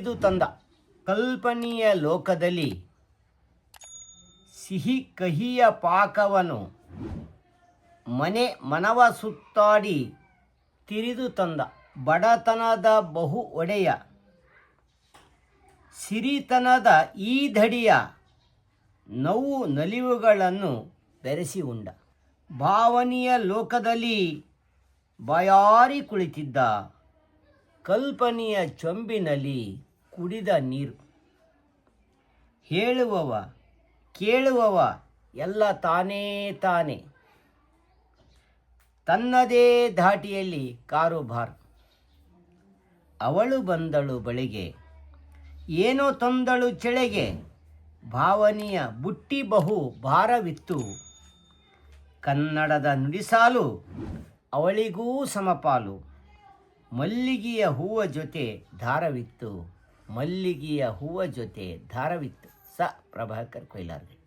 ತಿರಿದು ತಂದ. ಕಲ್ಪನೀಯ ಲೋಕದಲ್ಲಿ ಸಿಹಿ ಕಹಿಯ ಪಾಕವನು ಮನೆ ಮನವ ಸುತ್ತಾಡಿ ತಿರಿದು ತಂದ. ಬಡತನದ ಬಹು ಒಡೆಯ, ಸಿರಿತನದ ಈ ದಡಿಯ ನೋವು ನಲಿವುಗಳನ್ನು ಬೆರೆಸಿ ಉಂಡ. ಭಾವನೆಯ ಲೋಕದಲ್ಲಿ ಬಯಾರಿ ಕುಳಿತಿದ್ದ ಕಲ್ಪನೆಯ ಚೊಂಬಿನಲ್ಲಿ ಕುಡಿದ ನೀರು. ಹೇಳುವವ, ಕೇಳುವವ, ಎಲ್ಲ ತಾನೇ ತಾನೇ. ತನ್ನದೇ ಧಾಟಿಯಲ್ಲಿ ಕಾರುಬಾರ್ ಅವಳು ಬಂದಳು ಬಳಿಗೆ, ಏನೋ ತಂದಳು ಚೆಳೆಗೆ ಭಾವನೆಯ ಬುಟ್ಟಿ ಬಹು ಭಾರವಿತ್ತು. ಕನ್ನಡದ ನುಡಿಸಾಲು, ಅವಳಿಗೂ ಸಮಪಾಲು. ಮಲ್ಲಿಗೆಯ ಹೂವ ಜೊತೆ ದಾರವಿತ್ತು ಮಲ್ಲಿಗೆಯ ಹೂವ ಜೊತೆ ಧಾರವಿತ್ತು. ಸ. ಪ್ರಭಾಕರ್ ಕೊಯ್ಲಾರ್ಗೆ